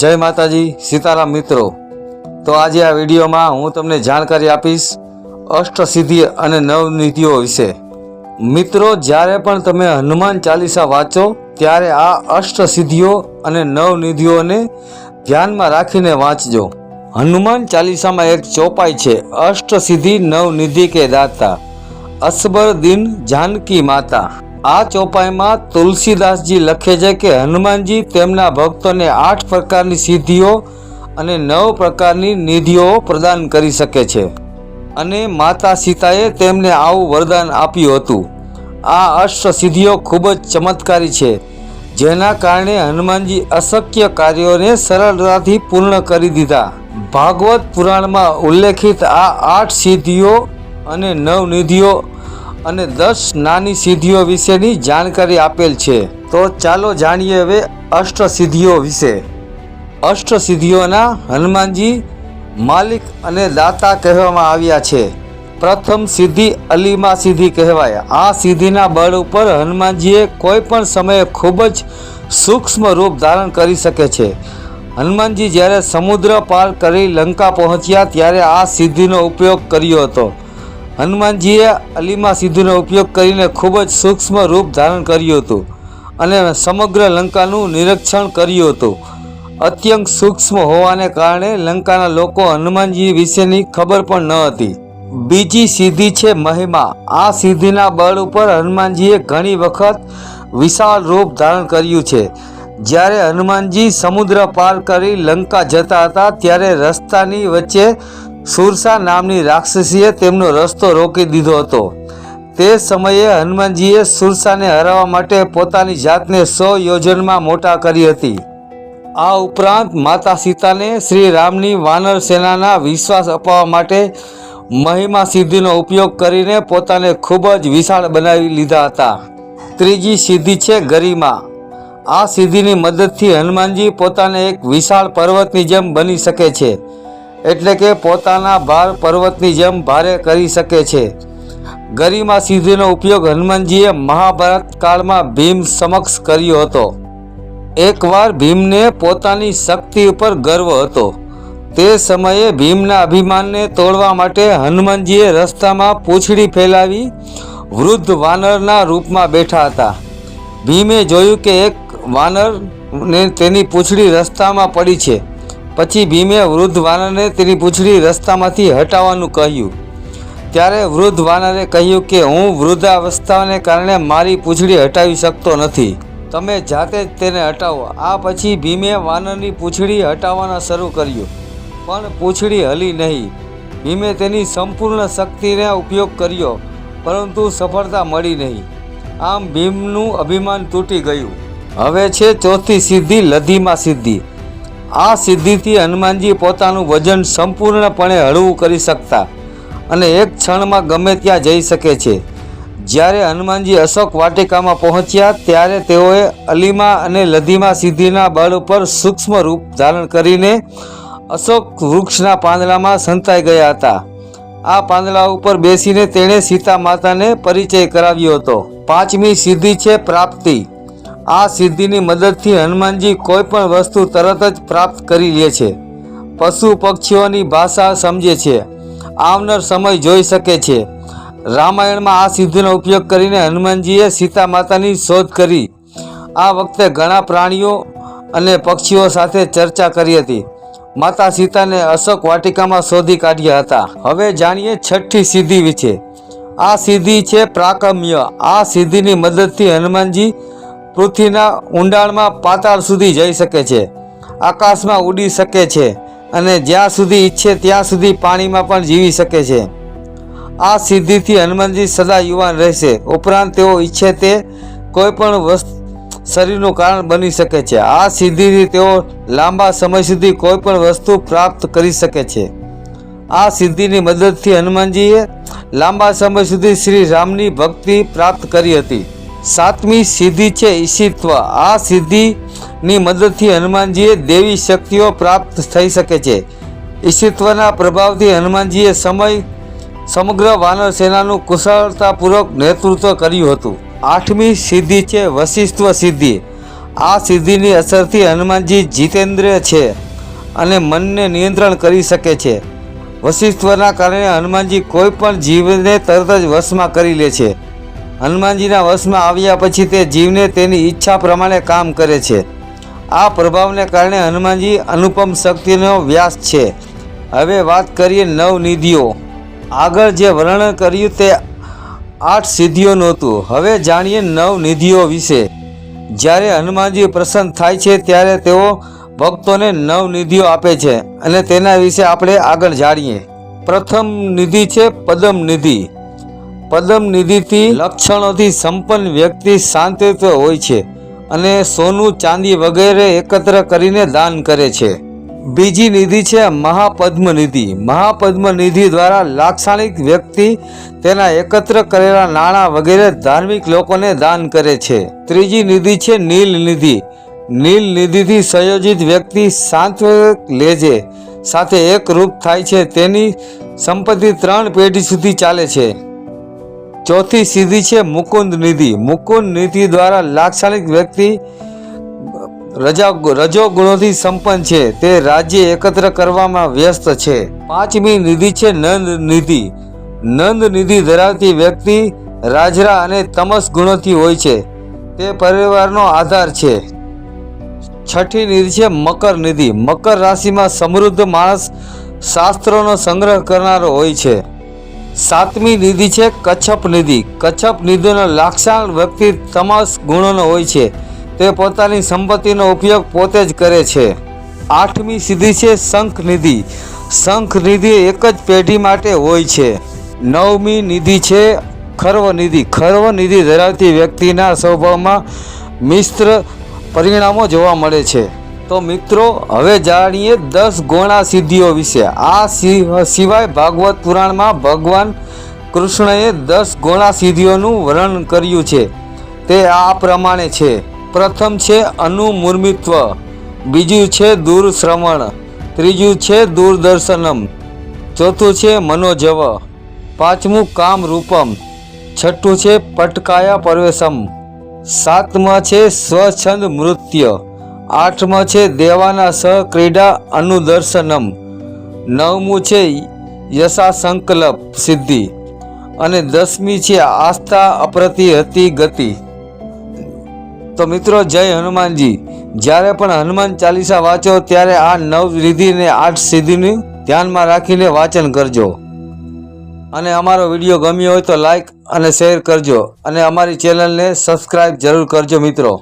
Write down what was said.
જય માતાજી, સીતારામ મિત્રો. તો આજે આ વિડીયોમાં હું તમને જાણકારી આપીશ અષ્ટસિદ્ધિ અને નવનિધિઓ વિશે. મિત્રો, જ્યારે પણ તમે હનુમાન ચાલીસા વાંચો, ત્યારે આ અષ્ટસિદ્ધિઓ અને નવનિધિઓને ધ્યાનમાં રાખીને વાંચજો. હનુમાન ચાલીસામાં એક ચોપાઈ છે અષ્ટસિદ્ધિ નવનિધિ કે દાતા. અસબર દિન જાનકી માતા. આ ચોપાઈમાં તુલસીદાસજી લખે છે કે હનુમાનજી તેમના ભક્તોને આઠ પ્રકારની સિદ્ધિઓ અને નવ પ્રકારની નિધિઓ પ્રદાન કરી શકે છે. અને માતા સીતાએ તેમને આવું વરદાન આપ્યું હતું. આ અષ્ટ સિદ્ધિઓ ખૂબ જ ચમત્કારી છે, જેના કારણે હનુમાનજી અશક્ય કાર્યોને સરળતાથી પૂર્ણ કરી દીધા. ભાગવત પુરાણમાં ઉલ્લેખિત આ આઠ સિદ્ધિઓ અને નવનિધિઓ અને દસ નાની સિદ્ધિઓ વિશેની જાણકારી આપેલ છે. તો ચાલો જાણીએ હવે અષ્ટ સિદ્ધિઓ વિશે. અષ્ટ સિદ્ધિઓના હનુમાનજી માલિક અને દાતા કહેવામાં આવ્યા છે. પ્રથમ સિદ્ધિ અલીમા સિદ્ધિ કહેવાય. આ સિદ્ધિના બળ ઉપર હનુમાનજીએ કોઈ પણ સમયે ખૂબ જ સૂક્ષ્મ રૂપ ધારણ કરી શકે છે. હનુમાનજી જ્યારે સમુદ્ર પાર કરી લંકા પહોંચ્યા ત્યારે આ સિદ્ધિનો ઉપયોગ કર્યો હતો. હનુમાનજીએ અલીમા સિદ્ધિનો ઉપયોગ કરીને ખૂબ જ સૂક્ષ્મ રૂપ ધારણ કર્યું હતું અને સમગ્ર લંકાનું નિરીક્ષણ કર્યું હતું. અત્યંત સૂક્ષ્મ હોવાને કારણે લંકાના લોકો હનુમાનજી વિશેની ખબર પણ ન હતી. બીજી સિદ્ધિ છે મહિમા. આ સિદ્ધિના બળ ઉપર હનુમાનજીએ ઘણી વખત વિશાળ રૂપ ધારણ કર્યું છે. જ્યારે હનુમાનજી સમુદ્ર પાર કરી લંકા જતા હતા, ત્યારે રસ્તાની વચ્ચે સુરસા નામની રાક્ષસીએ તેમનો રસ્તો રોકી દીધો હતો. તે સમયે હનુમાનજીએ સુરસાને હરાવવા માટે પોતાની જાતને સો યોજનમાં મોટા કરી હતી. આ ઉપરાંત માતા સીતાને શ્રી રામની વાનર સેનાના વિશ્વાસ અપાવવા માટે મહિમા સિદ્ધિનો ઉપયોગ કરીને પોતાને ખૂબ જ વિશાળ બનાવી લીધા હતા. ત્રીજી સિદ્ધિ છે ગરિમા. આ સિદ્ધિની મદદથી હનુમાનજી પોતાને એક વિશાળ પર્વતની જેમ બની શકે છે. એટલે કે પોતાના ભાર પર્વતની જેમ ભારે કરી શકે છે. ગરિમા સિદ્ધિનો ઉપયોગ હનુમાનજીએ મહાભારત કાળમાં ભીમ સમક્ષ કર્યો હતો. એકવાર ભીમને પોતાની શક્તિ ઉપર ગર્વ હતો. તે સમયે ભીમના અભિમાનને તોડવા માટે હનુમાનજીએ રસ્તામાં પૂંછડી ફેલાવી વૃદ્ધ વાનરના રૂપમાં બેઠા હતા. ભીમે જોયું કે એક વાનરને તેની પૂંછડી રસ્તામાં પડી છે. પછી ભીમે વૃદ્ધ વાનરને તેની પૂંછડી રસ્તામાંથી હટાવવાનું કહ્યું. ત્યારે વૃદ્ધ વાનરે કહ્યું કે, હું વૃદ્ધાવસ્થાને કારણે મારી પૂંછડી હટાવી શકતો નથી. તમે જાતે જ તેને હટાવો. આ પછી ભીમે વાનરની પૂંછડી હટાવવાના શરૂ કર્યું. પણ પૂંછડી હલી નહીં. ભીમે તેની સંપૂર્ણ શક્તિને ઉપયોગ કર્યો, પરંતુ સફળતા મળી નહીં. આમ ભીમનું અભિમાન તૂટી ગયું. હવે છે ચોથી સિદ્ધિ લધીમાં સિદ્ધિ. આ સિદ્ધિથી હનુમાનજી પોતાનું વજન સંપૂર્ણપણે હળવું કરી શકતા અને એક ક્ષણમાં ગમે ત્યાં જઈ શકે છે. જ્યારે હનુમાનજી અશોક વાટિકામાં પહોંચ્યા, ત્યારે તેઓએ અલીમા અને લધીમા સિદ્ધિના બળ ઉપર સૂક્ષ્મ રૂપ ધારણ કરીને અશોક વૃક્ષના પાંદડામાં સંતાઈ ગયા હતા. આ પાંદડા ઉપર બેસીને તેણે સીતા માતાને પરિચય કરાવ્યો હતો. પાંચમી સિદ્ધિ છે પ્રાપ્તિ. આ સિદ્ધિની મદદથી હનુમાનજી કોઈ પણ વસ્તુ તરત જ પ્રાપ્ત કરી લે છે. પશુ પક્ષીઓની ભાષા સમજે છે. આવનાર સમય જોઈ શકે છે. રામાયણમાં આ સિદ્ધિનો ઉપયોગ કરીને હનુમાનજીએ સીતા માતાની શોધ કરી. આ વખતે ઘણા પ્રાણીઓ અને પક્ષીઓ સાથે ચર્ચા કરી હતી. માતા સીતાને અશોક વાટિકામાં શોધી કાઢ્યા હતા. હવે જાણીએ છઠ્ઠી સિદ્ધિ વિશે. આ સિદ્ધિ છે પ્રાકમ્ય. આ સિદ્ધિની મદદથી હનુમાનજી પૃથ્વીના ઊંડાણમાં પાતાળ સુધી જઈ શકે છે. આકાશમાં ઉડી શકે છે અને જ્યાં સુધી ઈચ્છે ત્યાં સુધી પાણીમાં પણ જીવી શકે છે. આ સિદ્ધિથી હનુમાનજી સદા યુવાન રહેશે. ઉપરાંત તેઓ ઈચ્છે તે કોઈ પણ વસ્તુ શરીરનું કારણ બની શકે છે. આ સિદ્ધિથી તેઓ લાંબા સમય સુધી કોઈ પણ વસ્તુ પ્રાપ્ત કરી શકે છે. આ સિદ્ધિની મદદથી હનુમાનજીએ લાંબા સમય સુધી શ્રી રામની ભક્તિ પ્રાપ્ત કરી હતી. સાતમી સિદ્ધિ છે ઈશિત્વ આ સિદ્ધિની મદદથી હનુમાનજીએ દેવી શક્તિઓ પ્રાપ્ત થઈ શકે છે. ઈશિત્વના પ્રભાવથી હનુમાનજીએ સમય, સમગ્ર વાનર સેનાનું કુશળતાપૂર્વક નેતૃત્વ કર્યું હતું. આઠમી સિદ્ધિ છે વશિષ્ઠ સિદ્ધિ. આ સિદ્ધિની અસરથી હનુમાનજી જીતેન્દ્રિય છે અને મનને નિયંત્રણ કરી શકે છે. વશિષ્ઠના કારણે હનુમાનજી કોઈ પણ જીવને તરત જ વશમાં કરી લે છે. હનુમાનજીના વશમાં આવ્યા પછી તે જીવને તેની ઈચ્છા પ્રમાણે કામ કરે છે. આ પ્રભાવને કારણે હનુમાનજી અનુપમ શક્તિનો વ્યાસ છે. હવે વાત કરીએ નવનિધિઓ આગળ જે વર્ણન કર્યું તે આઠ સિદ્ધિઓ નહોતું. હવે જાણીએ નવનિધિઓ વિશે. જ્યારે હનુમાનજી પ્રસન્ન થાય છે ત્યારે તેઓ ભક્તોને નવનિધિઓ આપે છે અને તેના વિશે આપણે આગળ જાણીએ. પ્રથમ નિધિ છે પદમ નિધિ. પદમ નિધિથી લક્ષણોથી સંપન્ન વ્યક્તિ શાંતિત્વ હોય છે અને સોનું, ચાંદી વગેરે એકત્ર કરીને દાન કરે છે. બીજી નિધિ છે મહાપદ્મ નિધિ. મહાપદ્મ નિધિ દ્વારા લાક્ષણિક વ્યક્તિ તેના એકત્ર કરેલા નાણાં વગેરે ધાર્મિક લોકોને દાન કરે છે. ત્રીજી નિધિ છે નીલ નિધિ. નીલ નિધિથી સંયોજિત વ્યક્તિ સાંત્વ લેજે સાથે એક રૂપ થાય છે. તેની સંપત્તિ ત્રણ પેઢી સુધી ચાલે છે. ચોથી સિદ્ધિ છે મુકુંદ નિધિ. મુકુંદ નિધિ દ્વારા લાક્ષણિક વ્યક્તિ રજા રજોગુણોથી સંપન્ન છે. તે રાજ્ય એકત્ર કરવામાં વ્યસ્ત છે. પાંચમી નિધિ છે નંદ નિધિ. નંદ નિધિ ધરાવતી વ્યક્તિ રાજરા અને તમસ ગુણોથી હોય છે. તે પરિવારનો આધાર છે. છઠ્ઠી નિધિ છે મકર નિધિ. મકર રાશિમાં સમૃદ્ધ માણસ શાસ્ત્રોનો સંગ્રહ કરનારો હોય છે. સાતમી નિધિ છે કચ્છપ નિધિ. કચ્છપ નિધિનો લાક્ષણ વ્યક્તિ તમાસ ગુણોનો હોય છે. તે પોતાની સંપત્તિનો ઉપયોગ પોતે જ કરે છે. આઠમી સિદ્ધિ છે શંખ નિધિ. શંખ નિધિ એક જ પેઢી માટે હોય છે. નવમી નિધિ છે ખર્વ નિધિ. ખર્વ નિધિ ધરાવતી વ્યક્તિના સ્વભાવમાં મિશ્ર પરિણામો જોવા મળે છે. તો મિત્રો, હવે જાણીએ દસ ગોણા સિદ્ધિઓ વિશે. આ સિવાય ભાગવત પુરાણમાં ભગવાન કૃષ્ણએ દસ ગોણા સિદ્ધિઓનું વર્ણન કર્યું છે. તે આ પ્રમાણે છે. પ્રથમ છે અનુમૂર્મિત્વ, બીજું છે દૂરશ્રવણ, ત્રીજું છે દૂરદર્શનમ, ચોથું છે મનોજવ, પાંચમું કામ રૂપમ છઠ્ઠું છે પટકાયા પરવેશમ, સાતમાં છે સ્વચ્છંદ નૃત્ય આઠમાં છે દેવાના સહ ક્રીડા અનુદર્શનમ. નવમું છે યશા સંકલ્પ સિદ્ધિ. અને દસમી છે આસ્થા અપ્રતિહતી ગતિ. તો મિત્રો જય હનુમાનજી. જ્યારે પણ હનુમાન ચાલીસા વાંચો ત્યારે આ નવ રીધિને આઠ સિદ્ધિને ધ્યાનમાં રાખીને વાંચન કરજો. અને અમારો વીડિયો ગમ્યો હોય તો લાઈક અને શેર કરજો. અને અમારી ચેનલને સબસ્ક્રાઈબ જરૂર કરજો મિત્રો.